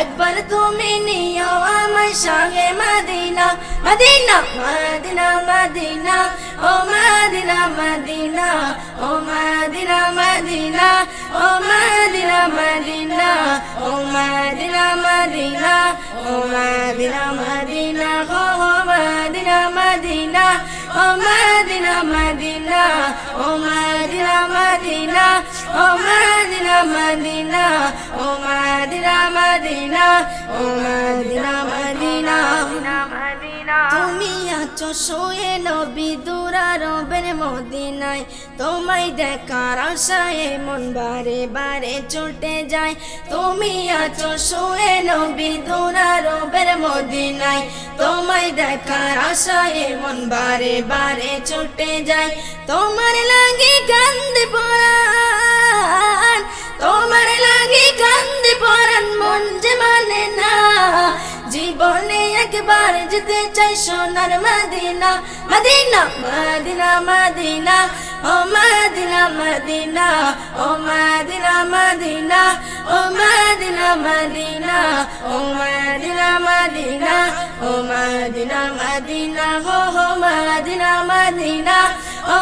একবার তুমি নিও আমার সঙ্গে মাদিনা মাদিনা মাদিনা মাদিনা ও মাদিনা মাদিনা ও মাদিনা মাদিনা ও মাদিনা মাদিনা ও মাদিনা মাদিনা ও মাদিনা মাদিনা গো মাদিনা মাদিনা ও মাদিনা মাদিনা ও মাদিনা মাদিনা ও মাদিনা মাদিনা, ও মাদিনা মাদিনা, ও মাদিনা মাদিনা। তুমি আছো শোয়ে নবী দুরা রবের মদিনায়। তোমায় দেখার আশায় মন বারে বারে ছুটে যায়। তুমি আছো শোয়ে নবী দুরা রবের মদিনায়। তোমায় দেখার আশায় মন বারে বারে ছুটে যায়। তোমার লাগে কান্দে পড়ান মন যে মানে না। জীবনে একবার যেতে চাই সোনার মদিনা। মদিনা মদিনা মদিনা। ও মদিনা মদিনা। ও মদিনা মদিনা। ও মদিনা মদিনা। ও মদিনা মদিনা। ও মদিনা মদিনা। হো হো, মদিনা মদিনা। ও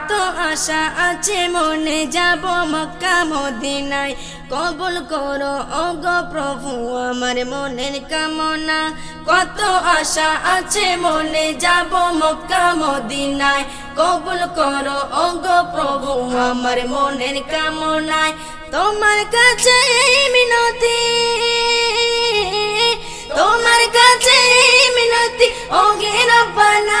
কত আশা আছে, মনে যাব মক্কা মদিনায়। কবুল করো অগ প্রভু, আমার মনের কামনা। কত আশা আছে, মনে যাব মক্কা মদিনায়। কবুল করো অগ প্রভু, আমার মনের কামনায়। তোমার কাছে মিনতি, তোমার কাছে মিনতি, ওগে রব্বানা।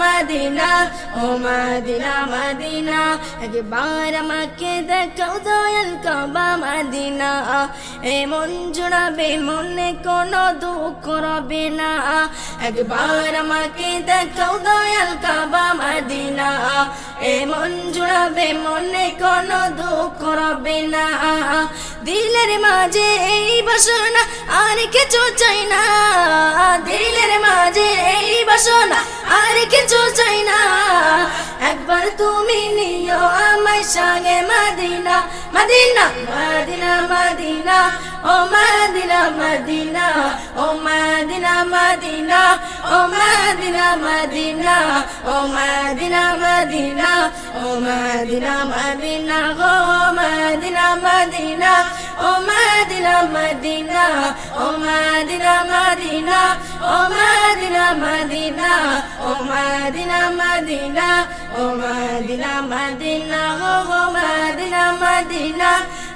মদিনা, ও মদিনা মদিনা। একবার আমাকে দেখাও দয়াল কাবা মদিনা। এমন জোড়াবে, মনে কোনো দুঃখ রবে না। একবার আমাকে দেখাও দয়াল কাবা এমন জোড়াবে মনে কোনো দুঃখ রবে না। দিলের মাঝে এই বাসনা আর কিছু চাই না। দিলের মাঝে এই বাসনা আর কিছু চাই না। একবার তুমি নিও আমার সঙ্গে মদিনা, মাদিনা, মদিনা মদিনা। ও মদিনা মদিনা ও মদিনা মদিনা ও মদিনা মদিনা ও মদিনা মদিনা ও মদিনা মদিনা গো মদিনা মদিনা ও মদিনা মদিনা ও মদিনা মদিনা ও মদিনা মদিনা ও মদিনা মদিনা ও মদিনা মদিনা গো মদিনা মদিনা